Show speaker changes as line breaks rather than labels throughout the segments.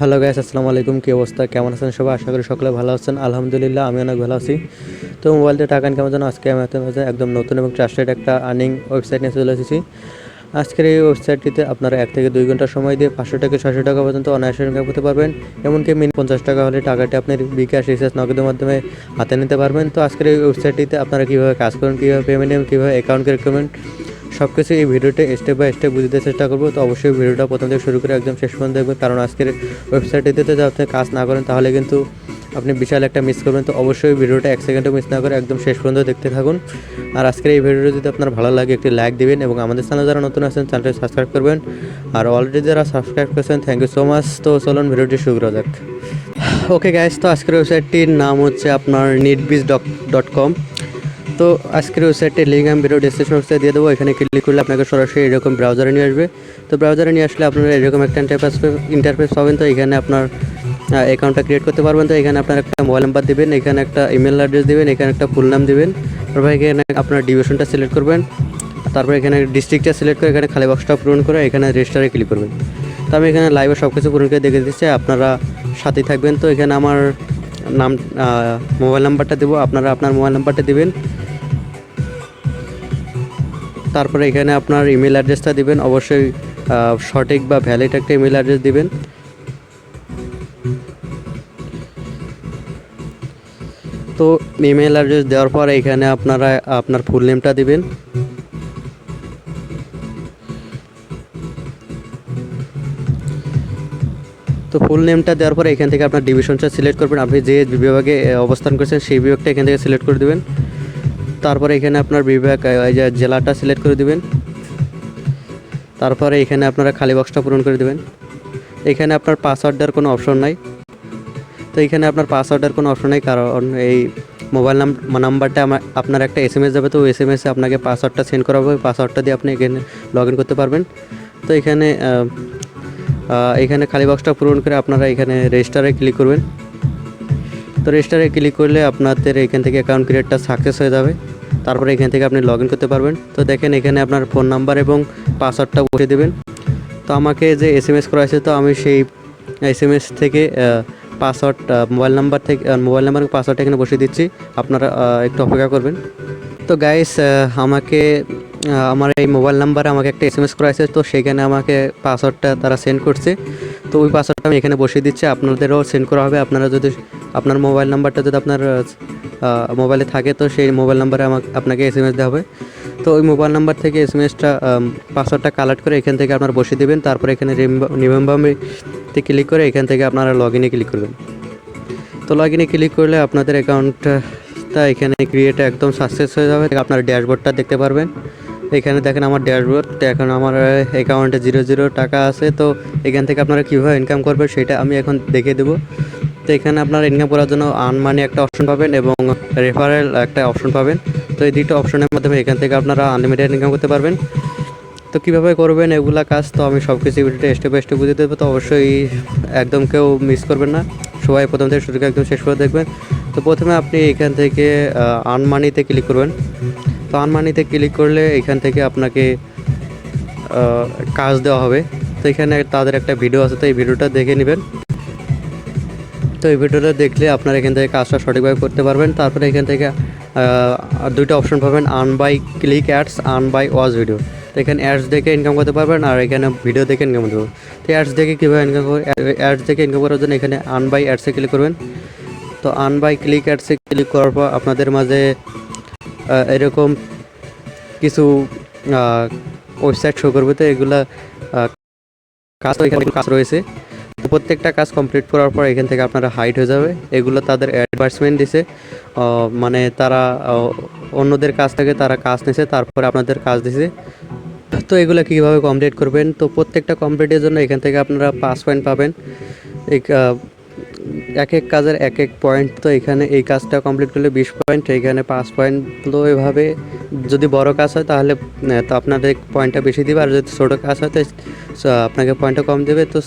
Hello guys আসসালামু আলাইকুম, কী অবস্থা? কেমন আছেন সবাই? আশা করি সকলে ভালো আছেন। আলহামদুলিল্লাহ, আমি অনেক ভালো আছি। তো মোবাইল টাকা ইনকামের জন্য আজকে আমি মাঝে একদম নতুন এবং ট্রাস্টেড একটা আর্নিং ওয়েবসাইট নিয়ে চলে এসেছি। আজকের এই ওয়েবসাইটটিতে আপনারা এক থেকে দুই ঘণ্টা সময় দিয়ে পাঁচশো থেকে ছশো টাকা পর্যন্ত অনায়াসে ইনকাম করতে পারবেন, এমনকি মিনি পঞ্চাশ টাকা হলে টাকাটি আপনি বিকাশ রিচার্জ নগদের মাধ্যমে হাতে নিতে পারবেন। তো আজকের এই ওয়েবসাইটটিতে আপনারা কীভাবে কাজ করবেন কীভাবে পেমেন্ট কীভাবে অ্যাকাউন্ট করবেন সব কিছু এই ভিডিওতে স্টেপ বাই স্টেপ বুঝতে চেষ্টা করব। তো অবশ্যই ভিডিওটা প্রথম থেকে শুরু করে একদম শেষ পর্যন্ত দেখবেন। কারণ আজকের ওয়েবসাইটটিতে যদি আপনি কাজ না করেন, তাহলে কিন্তু আপনি বিশাল একটা মিস করবেন। তো অবশ্যই ভিডিওটা এক সেকেন্ডও মিস না করে একদম শেষ পর্যন্ত দেখতে থাকুন। আর আজকের এই ভিডিওটা যদি আপনার ভালো লাগে, একটি লাইক দিবেন এবং আমাদের চ্যানেল যারা নতুন আছেন চ্যানেলটি সাবস্ক্রাইব করবেন। আর অলরেডি যারা সাবস্ক্রাইব করেছেন থ্যাংক ইউ সো মাচ তো চলুন ভিডিওটি শুরু করা যাক। ওকে গ্যাস তো আজকের ওয়েবসাইটটির নাম হচ্ছে আপনার নিটবিজ ডট কম তো আজকের ওয়েবসাইটের লিঙ্ক আমি ভিডিও ডিসক্রিপশন দিয়ে দেবো। এখানে ক্লিক করলে আপনাকে সরাসরি এরকম ব্রাউজারে নিয়ে আসবে। তো ব্রাউজারে নিয়ে আসলে আপনারা এরকম একটা ইন্টারফেস ইন্টারফেস পাবেন। তো এখানে আপনার অ্যাকাউন্টটা ক্রিয়েট করতে পারবেন। তো এখানে আপনার একটা মোবাইল নাম্বার দেবেন, এখানে একটা ইমেল অ্যাড্রেস দেবেন, এখানে একটা ফুল নাম দেবেন। তারপর এখানে আপনার ডিভিশনটা সিলেক্ট করবেন। তারপর এখানে ডিস্ট্রিক্টটা সিলেক্ট করে এখানে খালি বক্সটা পূরণ করে এখানে রেজিস্টারে ক্লিক করবেন। তো আমি এখানে লাইভে সব কিছু পূরণ করে দেখে দিচ্ছি। আপনারা সাথে থাকবেন। তো এখানে আমার নাম মোবাইল নাম্বারটা দেবো। আপনারা আপনার মোবাইল নাম্বারটা দেবেন। তারপরে এখানে আপনার ইমেল অ্যাড্রেসটা দিবেন। অবশ্যই সঠিক বা ভ্যালিড একটা ইমেল অ্যাড্রেস দিবেন। তো ইমেল অ্যাড্রেস দেওয়ার পর এখানে আপনারা, আপনার ফুল নেমটা দিবেন। তো ফুল নেমটা দেওয়ার পরে এখান থেকে আপনার ডিভিশনটা সিলেক্ট করবেন। আপনি যে বিভাগে অবস্থান করছেন, সেই বিভাগটা এখান থেকে সিলেক্ট করে দেবেন। তারপরে এখানে আপনার বিভাগ জেলাটা সিলেক্ট করে দিবেন। তারপরে এখানে আপনারা খালি বক্সটা পূরণ করে দেবেন। এখানে আপনার পাসওয়ার্ড দেওয়ার কোনো অপশন নাই। তো এখানে আপনার পাসওয়ার্ডের কোনো অপশন নেই, কারণ এই মোবাইল নাম নাম্বারটা আমার, আপনার একটা এস এম এস যাবে, তো এস এম এসে আপনাকে পাসওয়ার্ডটা সেন্ড করা হবে পাসওয়ার্ডটা দিয়ে আপনি এখানে লগ ইন করতে পারবেন। তো এখানে এখানে খালি বক্সটা পূরণ করে আপনারা এখানে রেজিস্টারে ক্লিক করবেন। তো রেজিস্টারে ক্লিক করলে আপনাদের এখান থেকে অ্যাকাউন্ট ক্রিয়েটটা সাকসেস হয়ে যাবে। তারপরে এখান থেকে আপনি লগ করতে পারবেন। তো দেখেন এখানে আপনার ফোন নাম্বার এবং পাসওয়ার্ডটা বসিয়ে দেবেন। তো আমাকে যে এস এম এস করা হয়েছে, তো আমি সেই এস এম এস থেকে পাসওয়ার্ড মোবাইল নাম্বার থেকে মোবাইল নাম্বার পাসওয়ার্ডটা এখানে বসিয়ে দিচ্ছি। আপনারা একটু অপেক্ষা করবেন। তো গাইস আমাকে আমার এই মোবাইল নাম্বারে আমাকে একটা এস এম এস করা হয়েছে, তো সেখানে আমাকে পাসওয়ার্ডটা তারা সেন্ড করছে। তো ওই পাসওয়ার্ডটা আমি এখানে বসিয়ে দিচ্ছি। আপনাদেরও সেন্ড করা হবে। আপনারা যদি, আপনার মোবাইল নাম্বারটা যদি আপনার মোবাইলে থাকে, তো সেই মোবাইল নাম্বারে আমাকে আপনাকে এস এম এস দেওয়া হবে। তো ওই মোবাইল নাম্বার থেকে এস এম এসটা পাসওয়ার্ডটা কালেক্ট করে এখান থেকে আপনার বসিয়ে দেবেন। তারপরে এখানে রিমেম্বারতে ক্লিক করে এখান থেকে আপনারা লগ ইনে ক্লিক করবেন। তো লগ ইনে ক্লিক করলে আপনাদের অ্যাকাউন্টটা এখানে ক্রিয়েট একদম সাকসেস হয়ে যাবে। আপনার ড্যাশবোর্ডটা দেখতে পারবেন। এখানে দেখেন আমার ড্যাশবোর্ড। এখন আমার অ্যাকাউন্টে জিরো জিরো টাকা আছে। তো এখান থেকে আপনারা কীভাবে ইনকাম করবেন সেটা আমি এখন দেখিয়ে দেবো। তো এখানে আপনারা ইনকাম করার জন্য আর্ন মানি একটা অপশন পাবেন এবং রেফারেল একটা অপশন পাবেন। তো এই দুটো অপশনের মাধ্যমে এখান থেকে আপনারা আনলিমিটেড ইনকাম করতে পারবেন। তো কীভাবে করবেন এগুলা কাজ তো আমি সব কিছু ভিডিওতে স্টেপ বাই স্টেপ বুঝিয়ে দেবো। তো অবশ্যই একদম কেউ মিস করবেন না। সবাই প্রথম থেকে শুরু একদম শেষ করে দেখবেন। তো প্রথমে আপনি এখান থেকে আনমানিতে ক্লিক করবেন। তো আনমানিতে ক্লিক করলে এখান থেকে আপনাকে কাজ দেওয়া হবে। তো এখানে তাদের একটা ভিডিও আছে, তো এই ভিডিওটা দেখে নেবেন। তো এই ভিডিওটা দেখলে আপনারা এখান থেকে কাজটা সঠিকভাবে করতে পারবেন। তারপরে এখান থেকে দুইটা অপশন পাবেন earn by click ads earn by watch video তো এখানে অ্যাডস দেখে ইনকাম করতে পারবেন আর এখানে ভিডিও দেখে ইনকাম করতে পারবেন। তো অ্যাডস দেখে কীভাবে ইনকাম অ্যাডস দেখে ইনকাম করার জন্য এখানে আর্ন বাই অ্যাডসে ক্লিক করবেন। তো আর্ন বাই ক্লিক অ্যাডসে ক্লিক করার পর আপনাদের মাঝে এরকম কিছু ওয়েবসাইট শো করবে। তো এগুলা কাজ এখানে কাজ রয়েছে। প্রত্যেকটা কাজ কমপ্লিট করার পর এখান থেকে আপনারা হাইট হয়ে যাবে। এগুলো তাদের অ্যাডভার্টাইজমেন্ট দিছে। মানে তারা অন্যদের কাছ থেকে তারা কাজ নিছে, তারপরে আপনাদের কাজ দিছে। তো এগুলো কীভাবে কমপ্লিট করবেন? তো প্রত্যেকটা কমপ্লিটের জন্য এখান থেকে আপনারা পাঁচ পয়েন্ট পাবেন। এক এক কাজের এক এক পয়েন্ট তো এখানে এই কাজটা কমপ্লিট করলে বিশ পয়েন্ট এখানে পাঁচ পয়েন্ট তো এভাবে। যদি বড় কাজ হয় তাহলে তো আপনাদের পয়েন্টটা বেশি দিবে। আর যদি ছোটো কাজ হয় তো আপনাকে পয়েন্টটা কম দেবে। তো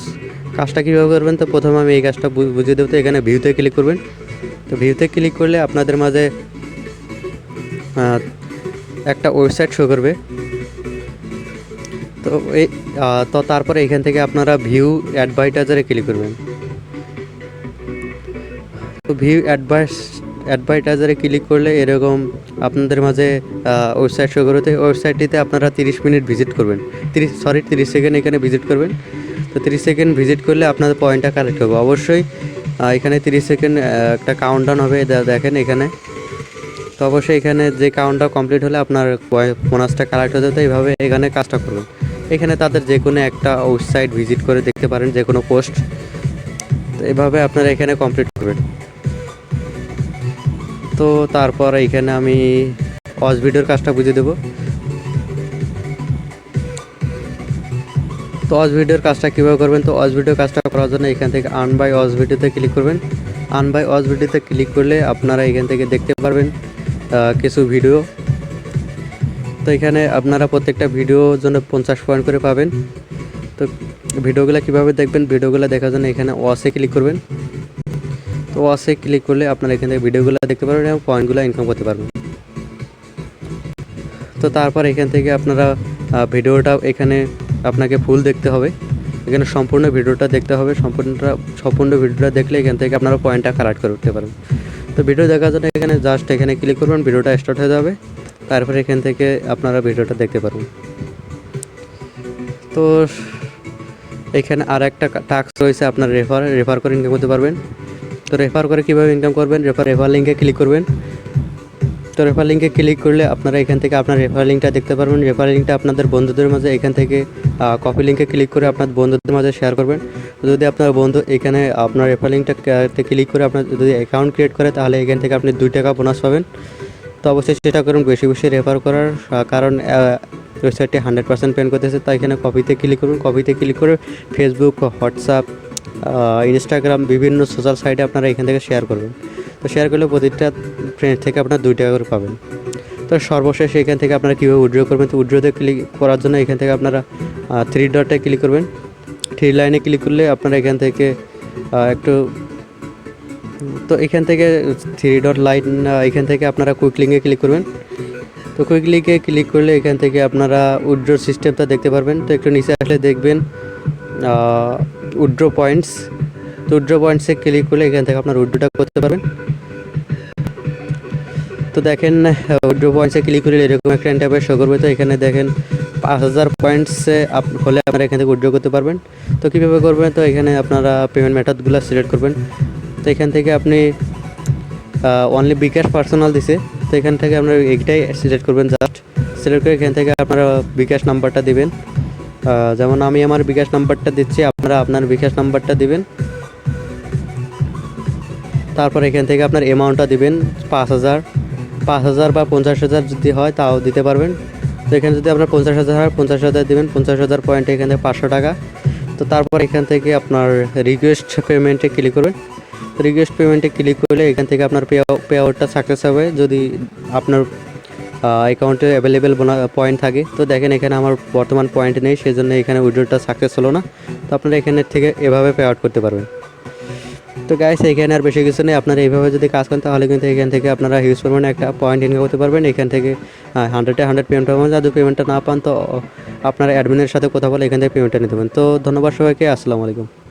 কাজটা কীভাবে করবেন? তো প্রথমে আমি এই কাজটা বুঝিয়ে দেবো। তো এখানে ভিউতে ক্লিক করবেন। তো ভিউতে ক্লিক করলে আপনাদের মাঝে একটা ওয়েবসাইট শো করবে। তো এই তো তারপরে এখান থেকে আপনারা ভিউ অ্যাডভার্টাইজারে ক্লিক করবেন। তো ভিউ অ্যাডভাইস অ্যাডভার্টাইজারে ক্লিক করলে এরকম আপনাদের মাঝে ওয়েবসাইট শো করতে ওয়েবসাইটটিতে আপনারা তিরিশ মিনিট ভিজিট করবেন। তিরিশ সরি তিরিশ সেকেন্ড এখানে ভিজিট করবেন। তো তিরিশ সেকেন্ড ভিজিট করলে আপনাদের পয়েন্টটা কালেক্ট হবে। অবশ্যই এখানে তিরিশ সেকেন্ড একটা কাউন্টডাউন হবে দেখেন এখানে। তো অবশ্যই এখানে যে কাউন্টটা কমপ্লিট হলে আপনার বোনাসটা কালেক্ট হতে তো এইভাবে এখানে কাজটা করুন এখানে তাদের যে কোনো একটা ওয়েবসাইট ভিজিট করে দেখতে পারেন, যে কোনো পোস্ট তো এভাবে আপনারা এখানে কমপ্লিট করবেন। তো তারপর এইখানে আমি অজ ভিডিওর কাজটা বুঝে দেবো। তো অজ ভিডিওর কাজটা কীভাবে করবেন? তো অজ ভিডিওর কাজটা করার জন্য এখান থেকে আন বাই অজ ভিডিওতে ক্লিক করবেন। আন বাই অজ ভিডিওতে ক্লিক করলে আপনারা এখান থেকে দেখতে পারবেন কিছু ভিডিও তো এখানে আপনারা প্রত্যেকটা ভিডিওর জন্য পঞ্চাশ পয়েন্ট করে পাবেন। তো ভিডিওগুলো কীভাবে দেখবেন? ভিডিওগুলো দেখার জন্য এখানে ওয়াসে ক্লিক করবেন। তো ওয়াসে ক্লিক করলে আপনারা এখান থেকে ভিডিওগুলো দেখতে পারবেন এবং পয়েন্টগুলো ইনকাম করতে পারবেন। তো তারপর এখান থেকে আপনারা ভিডিওটা এখানে আপনাকে ফুল দেখতে হবে। এখানে সম্পূর্ণ ভিডিওটা দেখতে হবে। সম্পূর্ণটা, সম্পূর্ণ ভিডিওটা দেখলে এখান থেকে আপনারা পয়েন্টটা কালেক্ট করে উঠতে পারবেন। তো ভিডিও দেখার জন্য এখানে জাস্ট এখানে ক্লিক করবেন, ভিডিওটা স্টার্ট হয়ে যাবে। তারপরে এখান থেকে আপনারা ভিডিওটা দেখতে পারবেন। তো এখানে আর একটা টাস্ক রয়েছে আপনার রেফার রেফার করে ইনকাম করতে পারবেন। তো রেফার করে কীভাবে ইনকাম করবেন? রেফার রেফার লিঙ্কে ক্লিক করবেন। তো রেফার লিঙ্কে ক্লিক করলে আপনারা এখান থেকে আপনার রেফার লিঙ্কটা দেখতে পারবেন। রেফার লিঙ্কটা আপনাদের বন্ধুদের মাঝে এখান থেকে কপি লিঙ্কে ক্লিক করে আপনার বন্ধুদের মাঝে শেয়ার করবেন। যদি আপনার বন্ধু এখানে আপনার রেফার লিঙ্কটা ক্লিক করে আপনার যদি অ্যাকাউন্ট ক্রিয়েট করে, তাহলে এখান থেকে আপনি দুই টাকা বোনাস পাবেন। তো অবশ্যই চেষ্টা করুন, বেশি বেশি রেফার করার কারণ ওয়েবসাইটটি হান্ড্রেড পার্সেন্ট পেন করতেছে, তাই এখানে কপিতে ক্লিক করুন। কপিতে ক্লিক করে ফেসবুক হোয়াটসঅ্যাপ ইনস্টাগ্রাম বিভিন্ন সোশ্যাল সাইটে আপনারা এখান থেকে শেয়ার করবেন। তো শেয়ার করলে প্রতিটা ফ্রেন্ড থেকে আপনার দুই টাকা করে পাবেন। তো সর্বশেষ এখান থেকে আপনারা কীভাবে উইড্রো করবেন? তো উইড্রোতে ক্লিক করার জন্য এখান থেকে আপনারা থ্রি ডটে ক্লিক করবেন। থ্রি লাইনে ক্লিক করলে আপনারা এখান থেকে একটু, তো এখান থেকে থ্রি ডট লাইন এখান থেকে আপনারা কুইক লিঙ্কে ক্লিক করবেন। তো কুইক লিঙ্কে ক্লিক করলে এখান থেকে আপনারা উইড্রো সিস্টেমটা দেখতে পারবেন। তো একটু নিচে আসলে দেখবেন উইড্রো পয়েন্টস তো পয়েন্টসে ক্লিক করলে এখান থেকে আপনার উইড্রোটা করতে পারবেন। তো দেখেন উইড্রো পয়েন্টসে ক্লিক করলে এরকম একটা ইন্টারভেস শো করবে। তো এখানে দেখেন, পাঁচ হাজার পয়েন্টসে হলে আপনারা এখান থেকে উইড্রো করতে পারবেন। তো কীভাবে করবেন? তো এখানে আপনারা পেমেন্ট মেথডগুলো সিলেক্ট করবেন। তো এখান থেকে আপনি অনলি বিকাশ পার্সোনাল দিছে। তো এখান থেকে আপনারা এইটাই সিলেক্ট করবেন জাস্ট সিলেক্ট করে এখান থেকে আপনারা বিকাশ নাম্বারটা দিবেন। যেমন আমি আমার বিকাশ নাম্বারটা দিচ্ছি, আপনারা আপনার বিকাশ নাম্বারটা দিবেন। তারপর এখান থেকে আপনার অ্যামাউন্টটা দিবেন পাঁচ হাজার। পাঁচ হাজার বা পঞ্চাশ হাজার যদি হয় তাও দিতে পারবেন। তো এখানে যদি আপনার পঞ্চাশ হাজার হয়, পঞ্চাশ হাজার দেবেন, পঞ্চাশ হাজার পয়েন্টে এখান থেকে পাঁচশো টাকা। তো তারপর এখান থেকে আপনার রিকোয়েস্ট পেমেন্টে ক্লিক করবেন। রিকোয়েস্ট পেমেন্টে ক্লিক করলে এখান থেকে আপনার পে আউটটা সাকসেস হবে। যদি আপনার অ্যাকাউন্টে অ্যাভেলেবেল পয়েন্ট থাকে। তো দেখেন এখানে আমার বর্তমান পয়েন্ট নেই সেই জন্য এখানে উইড্রোটা সাকসেস হলো না। তো আপনারা এখানে থেকে এভাবে পে আউট করতে পারবেন। তো গাইস এখানে আর বেশি কিছু নেই। আপনারা এইভাবে যদি কাজ করেন, তাহলে কিন্তু এখান থেকে আপনারা হিউজ পরিমাণে একটা পয়েন্ট ইনকাম করতে পারবেন। এখান থেকে হান্ড্রেডে হান্ড্রেড পেমেন্ট পাবেন যদি পেমেন্টটা না পান, তো আপনারা অ্যাডমিনের সাথে কথা বলে এখান থেকে পেমেন্টটা নিতে পারেন। তো ধন্যবাদ সবাইকে। আসসালামু আলাইকুম।